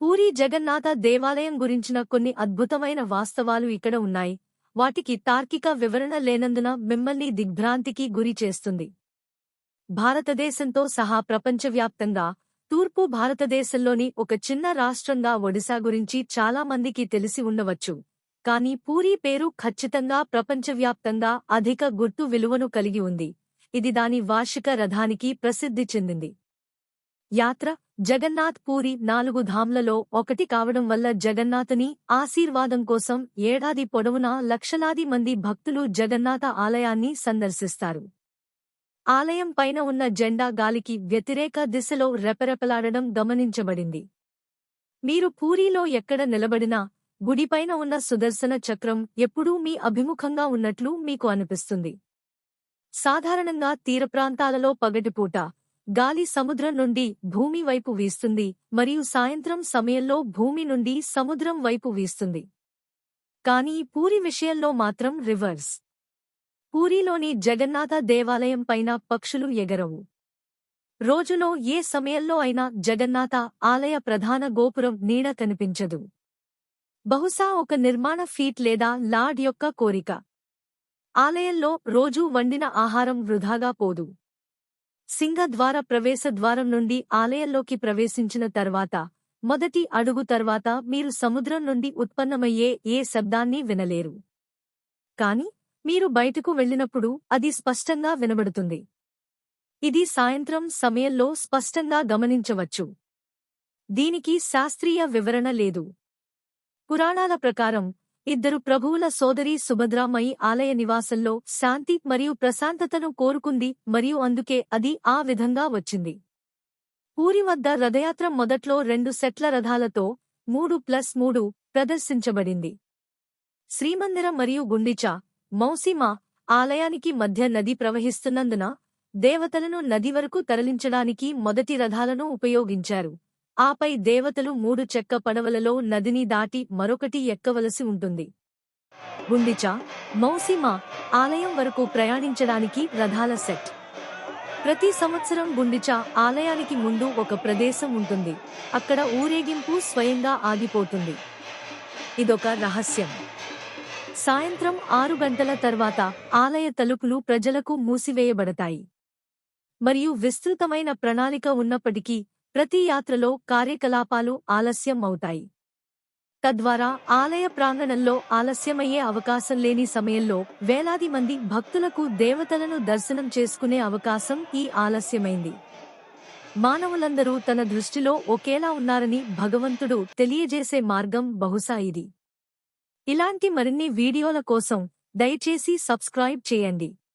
పూరీ జగన్నాథ దేవాలయం గురించిన కొన్ని అద్భుతమైన వాస్తవాలు ఇక్కడ ఉన్నాయి. వాటికి తార్కిక వివరణ లేనందున మిమ్మల్ని దిగ్భ్రాంతికి గురి చేస్తుంది. భారతదేశంతో సహా ప్రపంచవ్యాప్తంగా తూర్పు భారతదేశంలోని ఒక చిన్న రాష్ట్రంగా ఒడిశా గురించి చాలా మందికి తెలిసి ఉండవచ్చు. కానీ పూరీ పేరు ఖచ్చితంగా ప్రపంచవ్యాప్తంగా అధిక గుర్తు విలువను కలిగి ఉంది. ఇది దాని వార్షిక రథానికి ప్రసిద్ధి చెందింది. యాత్ర జగన్నాథ్ పూరి నాలుగు ధామ్లలో ఒకటి కావడం వల్ల జగన్నాథుని ఆశీర్వాదం కోసం ఏడాది పొడవునా లక్షలాది మంది భక్తులు జగన్నాథ ఆలయాన్ని సందర్శిస్తారు. ఆలయం పైన ఉన్న జెండా గాలికి వ్యతిరేక దిశలో రెపరెపలాడడం గమనించబడింది. మీరు పూరీలో ఎక్కడ నిలబడినా గుడిపైన ఉన్న సుదర్శన చక్రం ఎప్పుడూ మీ అభిముఖంగా ఉన్నట్లు మీకు అనిపిస్తుంది. సాధారణంగా తీరప్రాంతాలలో పగటిపూట గాలి సముద్రం నుండి భూమి వైపు వీస్తుంది మరియు సాయంత్రం సమయంలో భూమి నుండి సముద్రం వైపు వీస్తుంది. కానీ పూరి విషయంలో మాత్రం రివర్స్. పూరిలోని జగన్నాథ దేవాలయం పైన పక్షులు ఎగరవు. రోజులో ఏ సమయంలో అయినా జగన్నాథ ఆలయ ప్రధాన గోపురం నీడ కనిపించదు. బహుశా ఒక నిర్మాణ ఫీట్ లేదా లార్డ్ యొక్క కోరిక. ఆలయంలో రోజూ వండిన ఆహారం వృధాగా పోదు. సింగద్వార ప్రవేశ ద్వారం నుండి ఆలయంలోకి ప్రవేశించిన తర్వాత మొదటి అడుగు తర్వాత మీరు సముద్రం నుండి ఉత్పన్నమయ్యే ఏ శబ్దాన్ని వినలేరు. కాని మీరు బయటకు వెళ్ళినప్పుడు అది స్పష్టంగా వినబడుతుంది. ఇది సాయంత్రం సమయంలో స్పష్టంగా గమనించవచ్చు. దీనికి శాస్త్రీయ వివరణ లేదు. పురాణాల ప్రకారం ఇద్దరు ప్రభువుల సోదరి సుభద్రామయి ఆలయ నివాసంలో శాంతి మరియు ప్రశాంతతను కోరుకుంది మరియు అందుకే అది ఆ విధంగా వచ్చింది. పూరి వద్ద రథయాత్ర మొదట్లో రెండు సెట్ల రథాలతో మూడు ప్లస్ మూడు ప్రదర్శించబడింది. శ్రీమందిర మరియు గుండిచా మౌసిమ ఆలయానికి మధ్య నది ప్రవహిస్తున్నందున దేవతలను నది వరకు తరలించడానికి మొదటి రథాలను ఉపయోగించారు. ఆపై దేవతలు మూడు చెక్క పడవలలో నదిని దాటి మరొకటి ఎక్కవలసి ఉంటుంది. గుండిచా మౌసిమ ఆలయం వరకు ప్రయాణించడానికి రథాల సెట్. ప్రతి సంవత్సరం గుండిచా ఆలయానికి ముందు ఒక ప్రదేశం ఉంటుంది. అక్కడ ఊరేగింపు స్వయంగా ఆగిపోతుంది. ఇదొక రహస్యం. సాయంత్రం ఆరు గంటల తర్వాత ఆలయ తలుపులు ప్రజలకు మూసివేయబడతాయి. మరియు విస్తృతమైన ప్రణాళిక ఉన్నప్పటికీ ప్రతి యాత్రలో కార్యకలాపాలు ఆలస్యం అవుతాయి తద్వారా ఆలయ ప్రాంగణంలో ఆలస్యమయ్యే అవకాశం లేని సమయంలో వేలాది మంది భక్తులకు దేవతలను దర్శనం చేసుకునే అవకాశం ఈ ఆలస్యమైంది. మానవులందరూ తన దృష్టిలో ఒకేలా ఉన్నారని భగవంతుడు తెలియజేసే మార్గం బహుశా ఇది. ఇలాంటి మరిన్ని వీడియోల కోసం దయచేసి సబ్స్క్రైబ్ చేయండి.